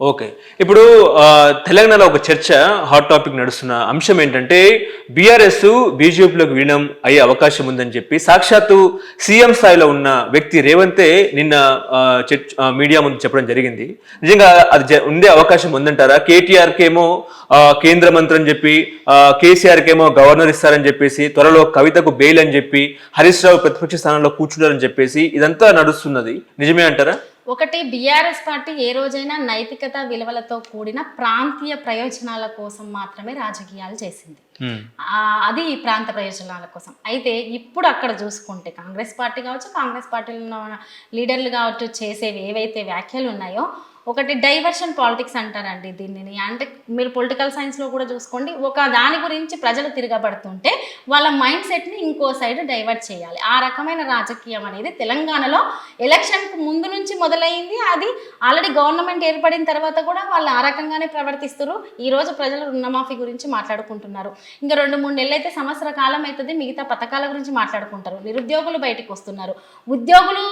Okay. ఇప్పుడు తెలంగాణలో ఒక చర్చ హాట్ టాపిక్ నడుస్తున్న అంశం ఏంటంటే బీఆర్ఎస్ బీజేపీలోకి విలీనం అయ్యే అవకాశం ఉందని చెప్పి సాక్షాత్తు సీఎం స్థాయిలో ఉన్న వ్యక్తి రేవంతే నిన్న చర్చ చర్చ్ మీడియా ముందు చెప్పడం జరిగింది. నిజంగా అది జ- ఉండే అవకాశం ఉందంటారా? కేటీఆర్కేమో కేంద్ర మంత్రి అని చెప్పి కేసీఆర్కేమో గవర్నర్ ఇస్తారని చెప్పేసి త్వరలో కవితకు బెయిల్ అని చెప్పి హరీష్ రావు ప్రతిపక్ష స్థానంలో కూర్చున్నారని చెప్పేసి ఇదంతా నడుస్తున్నది. నిజమే అంటారా? ఒకటి బీఆర్ఎస్ పార్టీ ఏ రోజైనా నైతికత విలువలతో కూడిన ప్రాంతీయ ప్రయోజనాల కోసం మాత్రమే రాజకీయాలు చేసింది. అది ఈ ప్రాంత ప్రయోజనాల కోసం. అయితే ఇప్పుడు అక్కడ చూసుకుంటే కాంగ్రెస్ పార్టీ కావచ్చు కాంగ్రెస్ పార్టీలో ఉన్న లీడర్లు కావచ్చు చేసేవి ఏవైతే వ్యాఖ్యలు ఉన్నాయో ఒకటి డైవర్షన్ పాలిటిక్స్ అంటారండి దీనిని. అంటే మీరు పొలిటికల్ సైన్స్లో కూడా చూసుకోండి ఒక దాని గురించి ప్రజలు తిరగబడుతుంటే వాళ్ళ మైండ్ సెట్ని ఇంకో సైడ్ డైవర్ట్ చేయాలి. ఆ రకమైన రాజకీయం అనేది తెలంగాణలో ఎలక్షన్కు ముందు నుంచి మొదలైంది. అది ఆల్రెడీ గవర్నమెంట్ ఏర్పడిన తర్వాత కూడా వాళ్ళు ఆ రకంగానే ప్రవర్తిస్తారు ఈ రోజు ప్రజలు రుణమాఫీ గురించి మాట్లాడుకుంటున్నారు. ఇంకా రెండు మూడు నెలలు అయితే సంవత్సర కాలం అవుతుంది మిగతా పథకాల గురించి మాట్లాడుకుంటారు. నిరుద్యోగులు బయటకు వస్తున్నారు. ఉద్యోగులు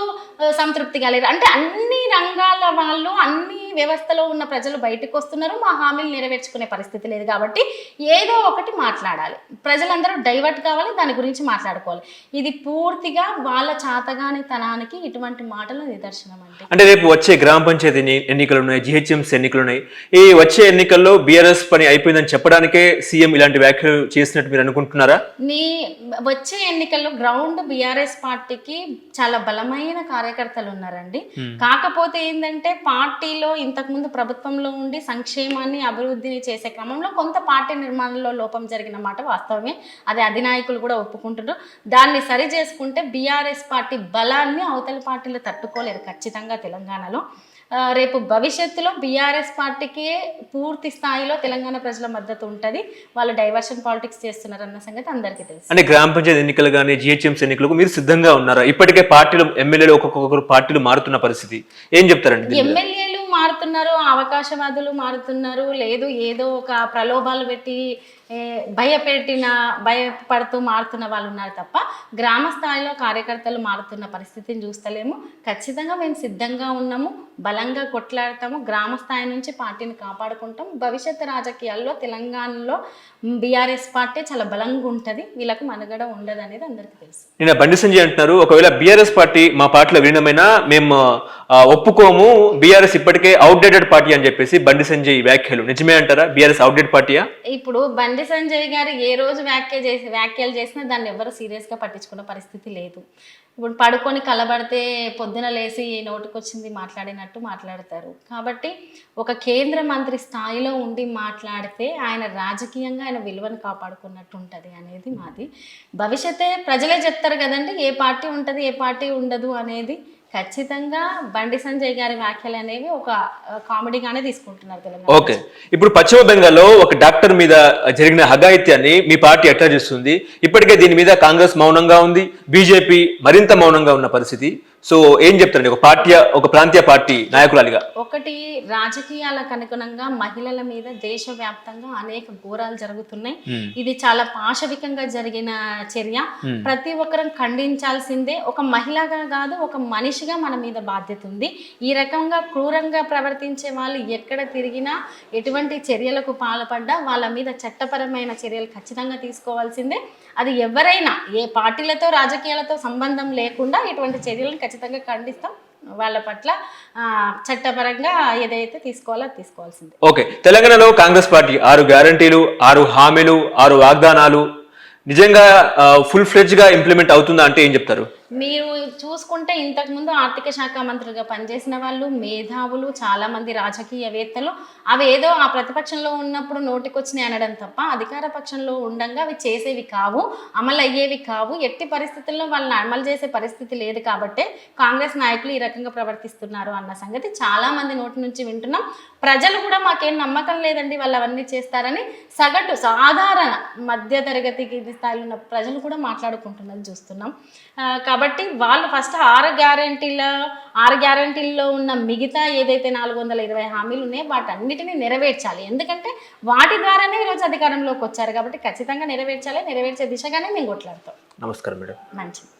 సంతృప్తిగా లేరు. అంటే అన్ని రంగాల వాళ్ళు అన్ని వ్యవస్థలో ఉన్న ప్రజలు బయటకు వస్తున్నారు. మా హామీలు నెరవేర్చుకునే పరిస్థితి లేదు కాబట్టి ఏదో ఒకటి మాట్లాడాలి. ప్రజలందరూ డైవర్ట్ కావాలి దాని గురించి మాట్లాడుకోవాలి. ఇది పూర్తిగా వాళ్ళ చాతగాని తనానికి ఇటువంటి మాటలు నిదర్శనం అంటే. అంటే రేపు వచ్చే గ్రామ పంచాయతీ ఎన్నికలు ఉన్నాయి జిహెచ్ఎంసీ ఎన్నికలు ఉన్నాయి. ఈ వచ్చే ఎన్నికల్లో బీఆర్ఎస్ పని అయిపోయిందని చెప్పడానికే సీఎం ఇలాంటి వ్యాఖ్యలు చేసినట్టు మీరు అనుకుంటున్నారా? నీ వచ్చే ఎన్నికల్లో గ్రౌండ్ బీఆర్ఎస్ పార్టీకి చాలా బలమైన కార్యకర్తలు ఉన్నారండి. కాకపోతే ఏంటంటే పార్టీలో ఇంతకుముందు ప్రభుత్వంలో ఉండి సంక్షేమాన్ని అభివృద్ధిని చేసే క్రమంలో కొంత పార్టీ నిర్మాణంలో లోపం జరిగిన మాట వాస్తవమే. అది అధినాయకులు కూడా ఒప్పుకుంటున్నారు. దాన్ని సరి చేసుకుంటే బీఆర్ఎస్ పార్టీ బలాన్ని అవతల పార్టీలు తట్టుకోలేరు ఖచ్చితంగా తెలంగాణలో. రేపు భవిష్యత్తులో బీఆర్ఎస్ పార్టీకి పూర్తి స్థాయిలో తెలంగాణ ప్రజల మద్దతు ఉంటుంది. వాళ్ళు డైవర్షన్ పాలిటిక్స్ చేస్తున్నారు అన్న సంగతి అందరికీ తెలుసు. అంటే గ్రామ పంచాయతీ ఎన్నికలు కానీ జిహెచ్ఎంసీ ఎన్నికలకు మీరు సిద్ధంగా ఉన్నారా? ఇప్పటికే పార్టీలు ఎమ్మెల్యేలు ఒక్కొక్కరు పార్టీలు మారుతున్న పరిస్థితి. ఏం చెప్తారండి? ఎమ్మెల్యేలు మారుతున్నారు అవకాశవాదులు మారుతున్నారు. లేదు ఏదో ఒక ప్రలోభాలు పెట్టి భయపెట్టిన భయపడుతూ మారుతున్న వాళ్ళు ఉన్నారు తప్ప గ్రామ స్థాయిలో కార్యకర్తలు మారుతున్న పరిస్థితిని చూస్తలేము. ఖచ్చితంగా మేము సిద్ధంగా ఉన్నాము బలంగా కొట్లాడతాము గ్రామ స్థాయి నుంచి పార్టీని కాపాడుకుంటాం భవిష్యత్తు రాజకీయాల్లో తెలంగాణలో బీఆర్ఎస్ పార్టీ చాలా బలంగా ఉంటుంది వీళ్ళకు మనుగడ ఉండదు అనేది అందరికీ తెలుసు. నిన్న బండి సంజయ్ అంటున్నారు ఒకవేళ బీఆర్ఎస్ పార్టీ మా పార్టీలో విలీనమైనా మేము ఒప్పుకోము బీఆర్ఎస్ ఇప్పటికే అవుట్డేటెడ్ పార్టీ అని చెప్పేసి బండి సంజయ్ వ్యాఖ్యలు. నిజమే అంటారా? బీఆర్ఎస్ అవుట్డేట్ పార్టీయా? ఇప్పుడు బండి సంజయ్ గారు ఏ రోజు వ్యాఖ్య చేసి వ్యాఖ్యలు చేసినా దాన్ని ఎవరు సీరియస్గా పట్టించుకున్న పరిస్థితి లేదు. ఇప్పుడు పడుకొని కలబడితే పొద్దున లేసి నోటికొచ్చింది మాట్లాడినట్టు మాట్లాడతారు. కాబట్టి ఒక కేంద్ర మంత్రి స్థాయిలో ఉండి మాట్లాడితే ఆయన రాజకీయంగా ఆయన విలువను కాపాడుకున్నట్టు ఉంటుంది అనేది మాది. భవిష్యత్తే ప్రజలే చెప్తారు కదండి ఏ పార్టీ ఉంటుంది ఏ పార్టీ ఉండదు అనేది ఖచ్చితంగా బండి సంజయ్ గారి వ్యాఖ్యలు అనేవి ఒక కామెడీగానే తీసుకుంటున్నారు తెలంగాణ ఓకే. ఇప్పుడు పశ్చిమ బెంగాల్లో ఒక డాక్టర్ మీద జరిగిన హగాయిత్యాన్ని మీ పార్టీ ఎట్లా చేస్తుంది? ఇప్పటికే దీని మీద కాంగ్రెస్ మౌనంగా ఉంది బీజేపీ మరింత మౌనంగా ఉన్న పరిస్థితి. సో ఏం చెప్తారండి? ఒక పార్టీ ఒక ప్రాంతీయ పార్టీ నాయకురాలిగా. ఒకటి రాజకీయాలకు అనుగుణంగా మహిళల మీద దేశవ్యాప్తంగా అనేక ఘోరాలు జరుగుతున్నాయి. ఇది చాలా పాశవికంగా జరిగిన చర్య. ప్రతి ఒక్కరం ఖండించాల్సిందే ఒక మహిళగా కాదు ఒక మనిషిగా మన మీద బాధ్యత ఉంది. ఈ రకంగా క్రూరంగా ప్రవర్తించే వాళ్ళు ఎక్కడ తిరిగినా ఎటువంటి చర్యలకు పాల్పడ్డా వాళ్ళ మీద చట్టపరమైన చర్యలు ఖచ్చితంగా తీసుకోవాల్సిందే. అది ఎవరైనా ఏ పార్టీలతో రాజకీయాలతో సంబంధం లేకుండా ఇటువంటి చర్యలను ఖచ్చితంగా ఖండిస్తాం. వాళ్ళ పట్ల చట్టపరంగా ఏదైతే తీసుకోవాలో అది తీసుకోవాల్సిందే. ఓకే. తెలంగాణలో కాంగ్రెస్ పార్టీ ఆరు గ్యారంటీలు ఆరు హామీలు ఆరు వాగ్దానాలు. నిజంగా ఫుల్ ఫ్లెడ్జ్గా ఇంప్లిమెంట్ అవుతుందా అంటే ఏం చెప్తారు? మీరు చూసుకుంటే ఇంతకుముందు ఆర్థిక శాఖ మంత్రులుగా పనిచేసిన వాళ్ళు మేధావులు చాలా మంది రాజకీయవేత్తలు అవి ఏదో ఆ ప్రతిపక్షంలో ఉన్నప్పుడు నోటికొచ్చినాయి అనడం తప్ప అధికార పక్షంలో ఉండగా అవి చేసేవి కావు అమలు అయ్యేవి కావు. ఎట్టి పరిస్థితుల్లో వాళ్ళని అమలు చేసే పరిస్థితి లేదు కాబట్టే కాంగ్రెస్ నాయకులు ఈ రకంగా ప్రవర్తిస్తున్నారు అన్న సంగతి చాలా మంది నోటి నుంచి వింటున్నాం. ప్రజలు కూడా మాకేం నమ్మకం లేదండి వాళ్ళు అవన్నీ చేస్తారని. సగటు సాధారణ మధ్య తరగతి స్థాయిలో ఉన్న ప్రజలు కూడా మాట్లాడుకుంటున్నది చూస్తున్నాం. కాబట్టి వాళ్ళు ఫస్ట్ ఆరు గ్యారంటీల ఆరు గ్యారంటీల్లో ఉన్న మిగతా ఏదైతే నాలుగు వందల ఇరవై హామీలు ఉన్నాయో వాటన్నిటిని నెరవేర్చాలి. ఎందుకంటే వాటి ద్వారానే ఈరోజు అధికారంలోకి వచ్చారు కాబట్టి ఖచ్చితంగా నెరవేర్చాలి నెరవేర్చే దిశగానే మేము కొట్లాడతాం. నమస్కారం మేడం. మంచిది.